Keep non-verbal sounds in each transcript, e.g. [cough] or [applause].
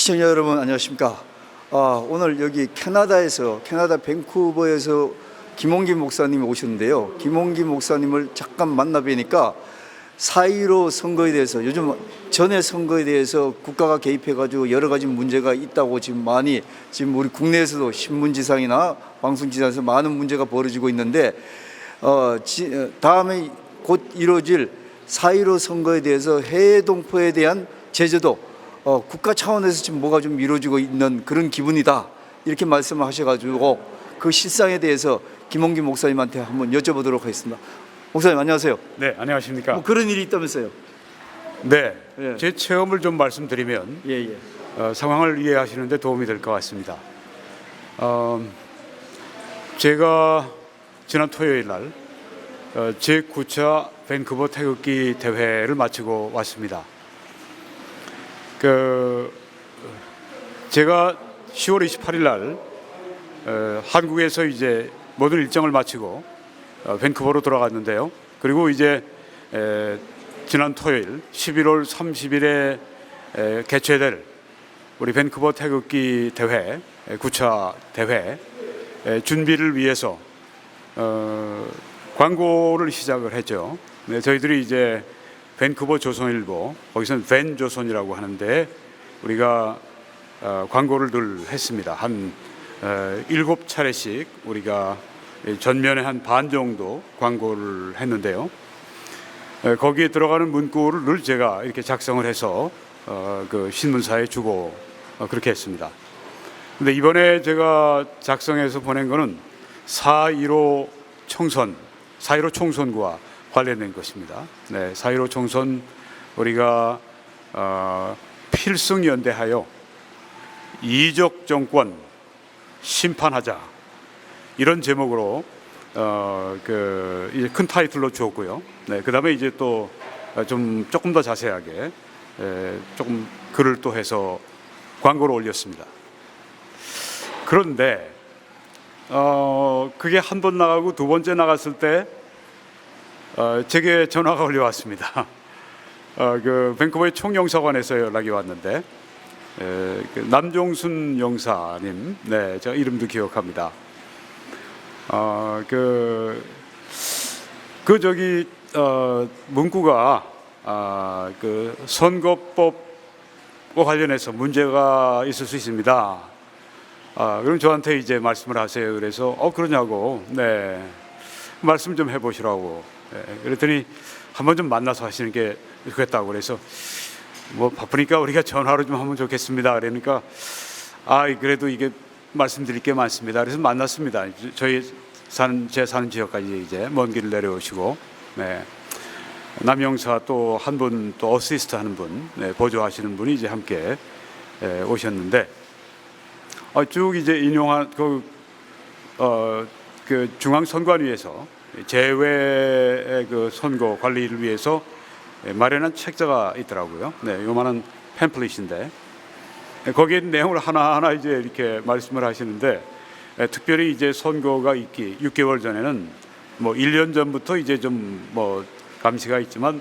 시청자 여러분 안녕하십니까? 아, 오늘 여기 캐나다에서 캐나다 밴쿠버에서 김홍기 목사님이 오셨는데요. 김홍기 목사님을 잠깐 만나 뵈니까 4.15 선거에 대해서 요즘 전에 선거에 대해서 국가가 개입해 가지고 여러 가지 문제가 있다고 지금 많이 지금 우리 국내에서도 신문지상이나 방송지상에서 많은 문제가 벌어지고 있는데 어, 지, 어, 다음에 곧 이루어질 4.15 선거에 대해서 해외 동포에 대한 제재도 어, 국가 차원에서 지금 뭐가 좀 이루어지고 있는 그런 기분이다 이렇게 말씀을 하셔가지고 그 실상에 대해서 김홍기 목사님한테 한번 여쭤보도록 하겠습니다. 목사님 안녕하세요. 네, 안녕하십니까? 뭐 그런 일이 있다면서요? 네, 예. 제 체험을 좀 말씀드리면 예 예. 어, 상황을 이해하시는데 도움이 될 것 같습니다. 어, 제가 지난 토요일 날 어, 제9차 밴쿠버 태극기 대회를 마치고 왔습니다. 그 제가 10월 28일 날 어, 한국에서 이제 모든 일정을 마치고 어, 밴쿠버로 돌아갔는데요. 그리고 이제 에, 지난 토요일 11월 30일에 에, 개최될 우리 밴쿠버 태극기 대회 에, 9차 대회 에, 준비를 위해서 어, 광고를 시작을 했죠. 네, 저희들이 이제 밴쿠버 조선일보 거기서는 밴 조선이라고 하는데 우리가 어, 광고를 늘 했습니다. 한 어, 일곱 차례씩 우리가 전면에 한 반 정도 광고를 했는데요. 에, 거기에 들어가는 문구를 늘 제가 이렇게 작성을 해서 어, 그 신문사에 주고 어, 그렇게 했습니다. 근데 이번에 제가 작성해서 보낸 거는 4.15 총선, 4.15 총선과 관련된 것입니다. 네, 4.15 총선 우리가 어, 필승 연대하여 이적 정권 심판하자 이런 제목으로 어, 그 이제 큰 타이틀로 주었고요. 네, 그 다음에 이제 또 좀 조금 더 자세하게 에, 조금 글을 또 해서 광고를 올렸습니다. 그런데 어, 그게 한 번 나가고 두 번째 나갔을 때 어, 제게 전화가 올려왔습니다. 어, 그 밴쿠버의 총영사관에서 연락이 왔는데 에, 그 남종순 영사님, 네, 제가 이름도 기억합니다. 어, 그, 그 저기 어, 문구가 아, 그 선거법과 관련해서 문제가 있을 수 있습니다. 아, 그럼 저한테 이제 말씀을 하세요. 그래서 어 그러냐고, 네, 말씀 좀 해보시라고. 네, 그랬더니 한번 좀 만나서 하시는 게 좋겠다고 그래서 뭐 바쁘니까 우리가 전화로 좀 하면 좋겠습니다. 그러니까 아 그래도 이게 말씀드릴 게 많습니다. 그래서 만났습니다. 저희 사는 제 사는 지역까지 이제 먼 길을 내려오시고 네. 남영사 또 한 분 또 어시스트 하는 분 네, 보조하시는 분이 이제 함께 에, 오셨는데 어, 쭉 이제 인용한 그, 어, 그 중앙선관위에서 제외의 그 선거 관리를 위해서 예, 마련한 책자가 있더라고요. 네, 요만한 팸플릿인데 예, 거기에 내용을 하나하나 이제 이렇게 말씀을 하시는데 예, 특별히 이제 선거가 있기 6개월 전에는 뭐 1년 전부터 이제 좀 뭐 감시가 있지만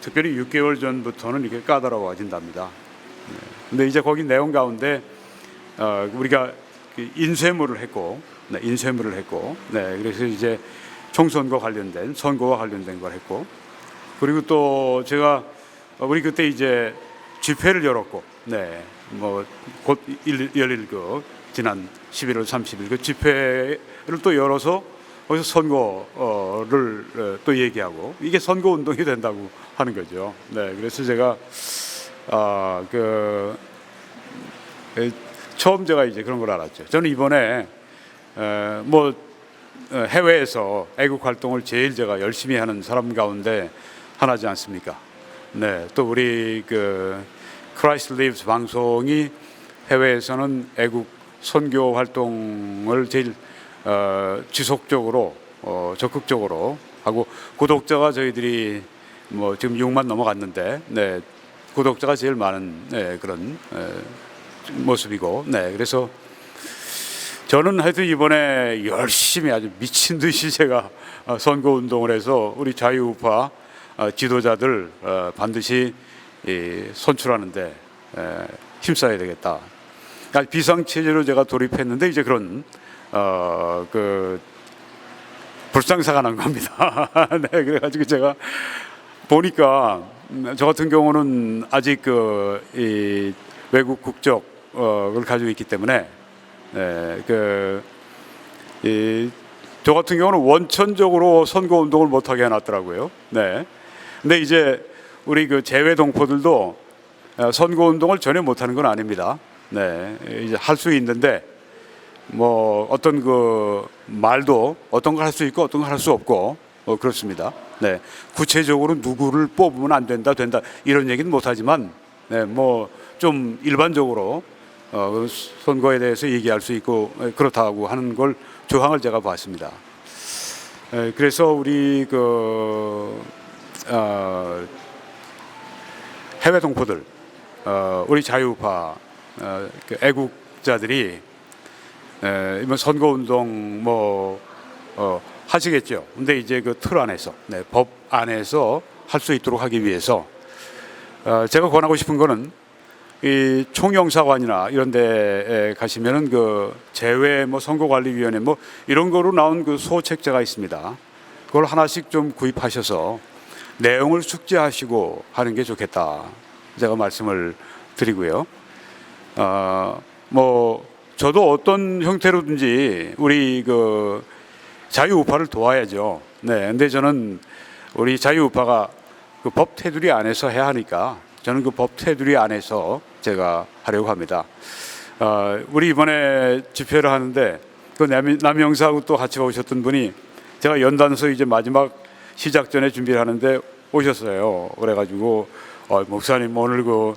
특별히 6개월 전부터는 이렇게 까다로워진답니다. 네. 근데 이제 거기 내용 가운데 어, 우리가 그 인쇄물을 했고 네, 인쇄물을 했고 네, 그래서 이제 총선과 관련된 선거와 관련된 걸 했고 그리고 또 제가 어, 우리 그때 이제 집회를 열었고 네, 뭐곧 열릴 그 지난 11월 30일 그 집회를 또 열어서 거기서 선거를 어, 또 얘기하고 이게 선거 운동이 된다고 하는 거죠. 네, 그래서 제가 아그 처음 제가 이제 그런 걸 알았죠. 저는 이번에 에, 뭐 어, 해외에서 애국 활동을 제일 제가 열심히 하는 사람 가운데 하나지 않습니까? 네, 또 우리 그 크라이스트 리브스 방송이 해외에서는 애국 선교 활동을 제일 어, 지속적으로 어, 적극적으로 하고 구독자가 저희들이 뭐 지금 6만 넘어갔는데 네, 구독자가 제일 많은 네, 그런 에, 모습이고 네, 그래서 저는 하여튼 이번에 열심히 아주 미친 듯이 제가 어, 선거 운동을 해서 우리 자유우파 어, 지도자들 어, 반드시 이, 선출하는데 에, 힘써야 되겠다. 그러니까 비상 체제로 제가 돌입했는데 이제 그런 어 그 불상사가 난 겁니다. [laughs] 네, 그래가지고 제가 보니까 음, 저 같은 경우는 아직 그이 외국 국적을 가지고 있기 때문에 네, 그이저 같은 경우는 원천적으로 선거 운동을 못하게 해놨더라고요. 네. 근데 이제 우리 그 재외 동포들도 어, 선거 운동을 전혀 못하는 건 아닙니다. 네, 이제 할 수 있는데 뭐 어떤 그 말도 어떤 걸 할 수 있고 어떤 걸 할 수 없고 어, 그렇습니다. 네, 구체적으로 누구를 뽑으면 안 된다 된다 이런 얘기는 못하지만 네, 뭐 좀 일반적으로 어, 그 선거에 대해서 얘기할 수 있고 에, 그렇다고 하는 걸 조항을 제가 봤습니다. 에, 그래서 우리 그 어, 해외 동포들, 어, 우리 자유파 어, 그 애국자들이 에, 이번 선거 운동 뭐 어, 하시겠죠. 근데 이제 그 틀 안에서, 네, 법 안에서 할 수 있도록 하기 위해서 어, 제가 권하고 싶은 거는 이 총영사관이나 이런 데에 가시면은 그 제외 뭐 선거관리위원회 뭐 이런 거로 나온 그 소책자가 있습니다. 그걸 하나씩 좀 구입하셔서 내용을 숙지하시고 하는 게 좋겠다. 제가 말씀을 드리고요. 어, 뭐 저도 어떤 형태로든지 우리 그 자유우파를 도와야죠. 네, 근데 저는 우리 자유우파가 그 법 테두리 안에서 해야 하니까 저는 그 법 테두리 안에서 제가 하려고 합니다. 어, 우리 이번에 집회를 하는데 그 남- 남영사하고 또 같이 오셨던 분이 제가 연단서 이제 마지막 시작 전에 준비를 하는데 오셨어요. 그래가지고 어, 목사님 오늘 그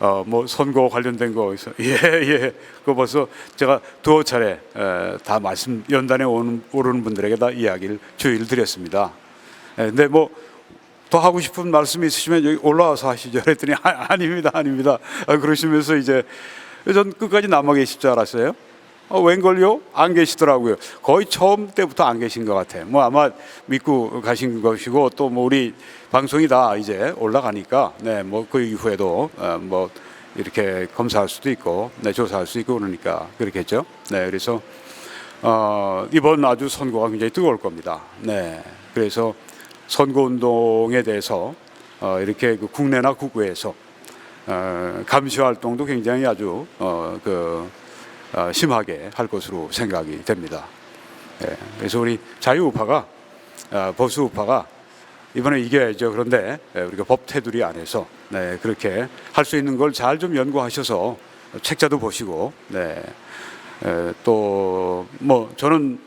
어, 뭐 선거 관련된 거 있어. [laughs] 예, 예. 그거 벌써 제가 두어 차례 에, 다 말씀 연단에 오는, 오르는 분들에게 다 이야기를 주의를 드렸습니다. 예, 근데 뭐 더 하고 싶은 말씀이 있으시면 여기 올라와서 하시죠. 그랬더니 아, 아닙니다, 아닙니다. 아, 그러시면서 이제 전 끝까지 남아 계실 줄 알았어요. 어, 웬걸요? 안 계시더라고요. 거의 처음 때부터 안 계신 것 같아요. 뭐 아마 믿고 가신 것이고 또 뭐 우리 방송이 다 이제 올라가니까 네, 뭐 그 이후에도 어, 뭐 이렇게 검사할 수도 있고 네, 조사할 수 있고 그러니까 그렇겠죠. 네, 그래서 어, 이번 아주 선거가 굉장히 뜨거울 겁니다. 네, 그래서 선거 운동에 대해서 어, 이렇게 그 국내나 국외에서 어, 감시 활동도 굉장히 아주 어, 그 어, 심하게 할 것으로 생각이 됩니다. 예, 그래서 우리 자유우파가 어, 보수우파가 이번에 이겨야죠. 그런데 예, 우리가 법 테두리 안에서 네, 그렇게 할 수 있는 걸 잘 좀 연구하셔서 책자도 보시고 네, 또뭐 저는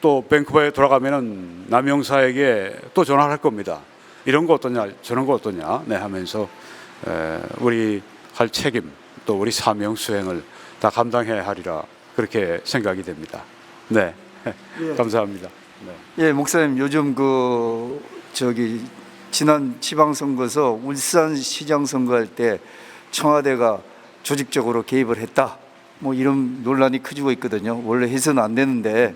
또 밴쿠버에 돌아가면은 남영사에게 또 전화를 할 겁니다. 이런 거 어떠냐, 저런 거 어떠냐, 네 하면서 에, 우리 할 책임 또 우리 사명 수행을 다 감당해야 하리라 그렇게 생각이 됩니다. 네, [laughs] 예. 감사합니다. 네. 예, 목사님 요즘 그 저기 지난 지방선거에서 울산시장 선거할 때 청와대가 조직적으로 개입을 했다. 뭐 이런 논란이 커지고 있거든요. 원래 해서는 안 되는데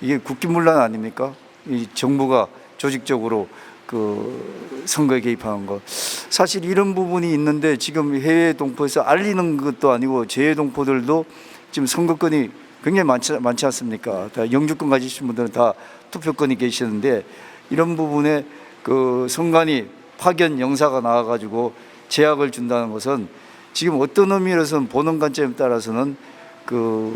이게 국기문란 아닙니까? 이 정부가 조직적으로 그 선거에 개입하는 거. 사실 이런 부분이 있는데 지금 해외 동포에서 알리는 것도 아니고 재외 동포들도 지금 선거권이 굉장히 많지, 많지 않습니까? 다 영주권 가지신 분들은 다 투표권이 계시는데 이런 부분에 그 선관위 파견 영사가 나와가지고 제약을 준다는 것은 지금 어떤 의미로서는 보는 관점에 따라서는 그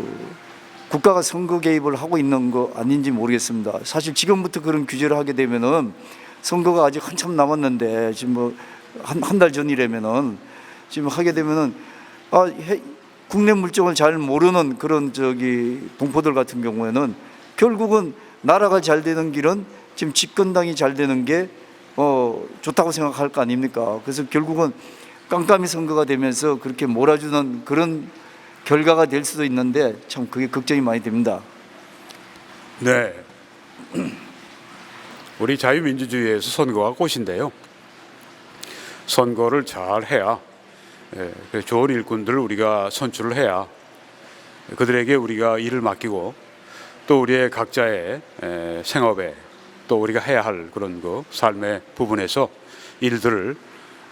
국가가 선거 개입을 하고 있는 거 아닌지 모르겠습니다. 사실 지금부터 그런 규제를 하게 되면은 선거가 아직 한참 남았는데 지금 뭐 한 한 달 전이라면은 지금 하게 되면은 아 해- 국내 물정을 잘 모르는 그런 저기 동포들 같은 경우에는 결국은 나라가 잘 되는 길은 지금 집권당이 잘 되는 게 어, 좋다고 생각할 거 아닙니까? 그래서 결국은 깜깜이 선거가 되면서 그렇게 몰아주는 그런 결과가 될 수도 있는데 참 그게 걱정이 많이 됩니다. 네. 우리 자유민주주의에서 선거가 꽃인데요. 선거를 잘 해야 예, 그 좋은 일꾼들을 우리가 선출을 해야 그들에게 우리가 일을 맡기고 또 우리의 각자의 에, 생업에 또 우리가 해야 할 그런 그 삶의 부분에서 일들을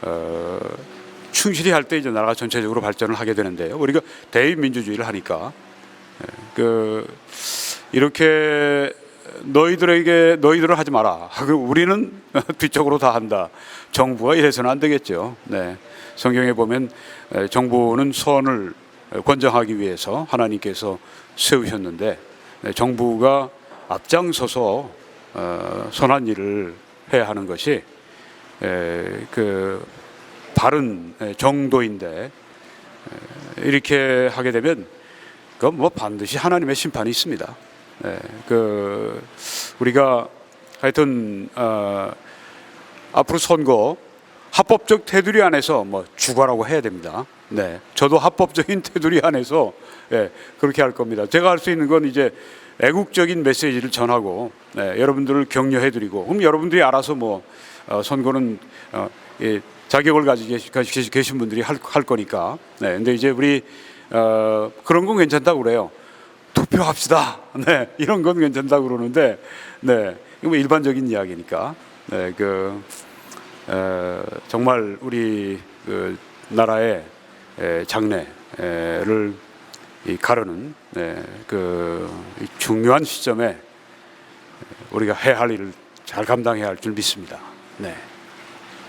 어, 충실히 할 때 이제 나라가 전체적으로 발전을 하게 되는데요. 우리가 대의민주주의를 하니까 예, 그 이렇게 너희들에게 너희들을 하지 마라. 하고 [laughs] 우리는 [laughs] 뒤쪽으로 다 한다. 정부가 이래서는 안 되겠죠. 네. 성경에 보면 에, 정부는 선을 권장하기 위해서 하나님께서 세우셨는데 네, 정부가 앞장서서 어, 선한 일을 해야 하는 것이 에, 그 바른 에, 정도인데 에, 이렇게 하게 되면 그건 뭐 반드시 하나님의 심판이 있습니다. 네, 그 우리가 하여튼 어, 앞으로 선거 합법적 테두리 안에서 뭐 주거라고 해야 됩니다. 네, 저도 합법적인 [laughs] 테두리 안에서 예, 그렇게 할 겁니다. 제가 할 수 있는 건 이제 애국적인 메시지를 전하고 네, 여러분들을 격려해드리고 그럼 여러분들이 알아서 뭐 어, 선거는 어, 예, 자격을 가지고 계시- 계신 분들이 할, 할 거니까. 네, 근데 이제 우리 어, 그런 건 괜찮다고 그래요. 투표합시다. [laughs] 네, 이런 건 괜찮다고 그러는데, 네, 이거 뭐 일반적인 이야기니까. 네, 그 에, 정말 우리 그 나라의 에, 장래를 이 가르는 네, 그이 중요한 시점에 우리가 해야 할 일을 잘 감당해야 할 줄 믿습니다. 네,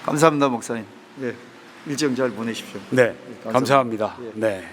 감사합니다, 목사님. 예, 일정 잘 보내십시오. 네, 감사합니다. 감사합니다. 예. 네.